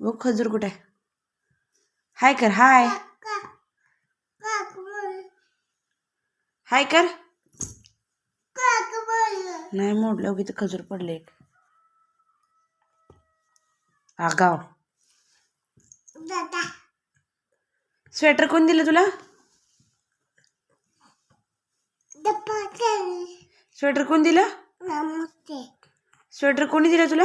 बघ खजूर कुठे हाय कर हाय. हाय कर. नाही मोडलं उगी तर खजूर पडले आगाव. स्वेटर कोण दिलं तुला? स्वेटर कोण दिलं? स्वेटर कोणी दिलं तुला?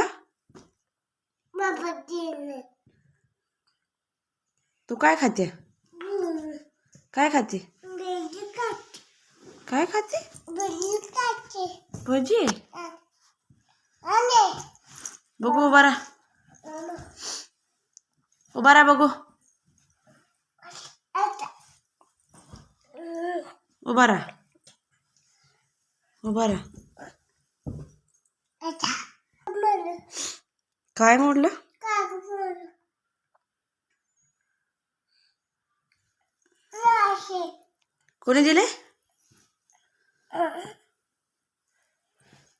तू काय खाते? काय खाते? काय खाते? भजी? बघू उभा राहा. उभा राहा बघू. उभा राहा. काय मोडलं कोणी दिले?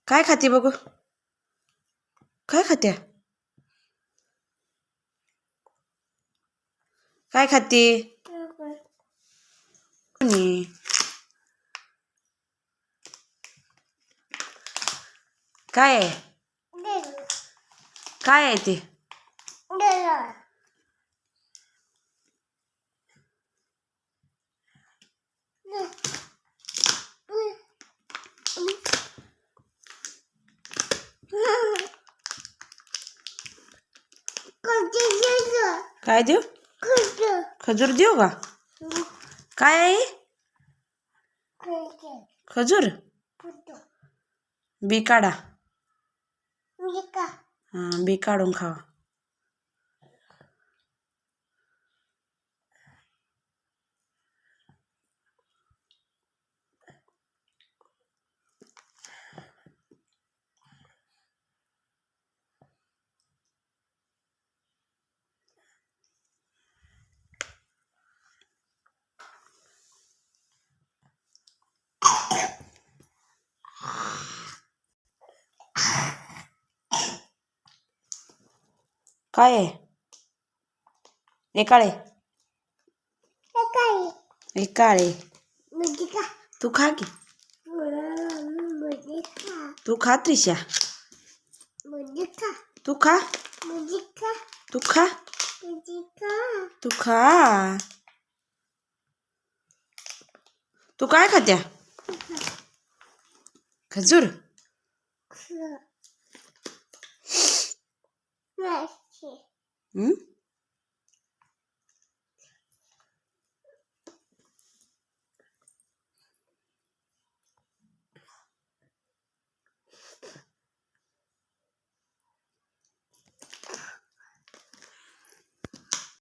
काय खाते बघू? काय खात्या? काय खाते? कोणी? काय आहे? काय आहे ते? काय देऊ? खजूर देऊ का? काय आहे? खजूर? बी काढा. बी काढून खावा. काय आहे? हे काळे. हे काळे. तू खा की. तू खा त्रिशा. तू खा. तू खा. तू खा. तू काय खात्या? खजूर. 嗯。